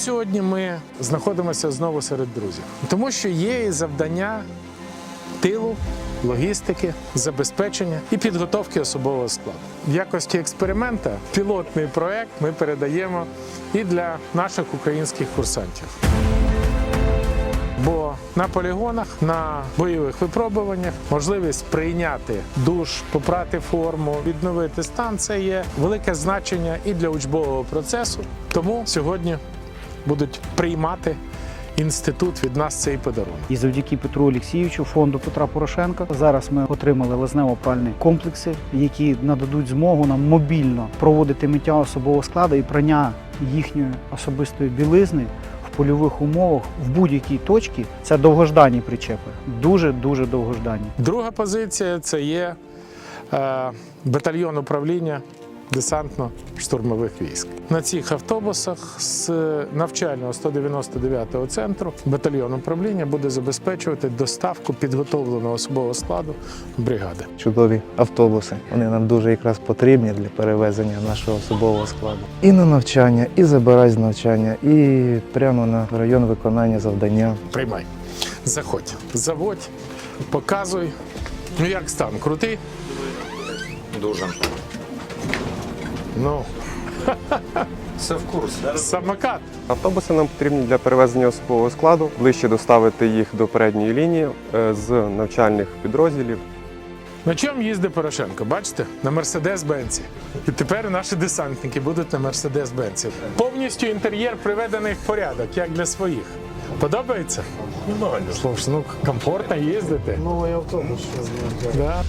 сьогодні ми знаходимося знову серед друзів? Тому що є і завдання тилу, логістики, забезпечення і підготовки особового складу. В якості експеримента пілотний проект ми передаємо і для наших українських курсантів. Бо на полігонах, на бойових випробуваннях можливість прийняти душ, попрати форму, відновити стан це є велике значення і для учбового процесу. Тому сьогодні будуть приймати інститут від нас цей подарунок. І завдяки Петру Олексійовичу, фонду Петра Порошенка, зараз ми отримали лазнево-пральні комплекси, які нададуть змогу нам мобільно проводити миття особового складу і прання їхньої особистої білизни в польових умовах в будь-якій точці. Це довгождані причепи. Дуже дуже довгождані. Друга позиція це є е, батальйон управління десантно-штурмових військ. На цих автобусах з навчального 199-го центру батальйон управління буде забезпечувати доставку підготовленого особового складу бригади. чудові автобуси. Вони нам дуже якраз потрібні для перевезення нашого особового складу. І на навчання, і забирай з навчання, і прямо на район виконання завдання. Приймай. Заходь, заводь, показуй. Ну як стан? Крутий? Дуже. Ну, Це в курсі. самокат. Автобуси нам потрібні для перевезення особового складу, ближче доставити їх до передньої лінії е, з навчальних підрозділів. На чому їздить Порошенко? Бачите? На Мерседес-Бенці. І тепер наші десантники будуть на Мерседес-Бенці. Повністю інтер'єр приведений в порядок, як для своїх. Подобається? Нормально. Слушай, ну комфортно їздити. Новий автобус. Да.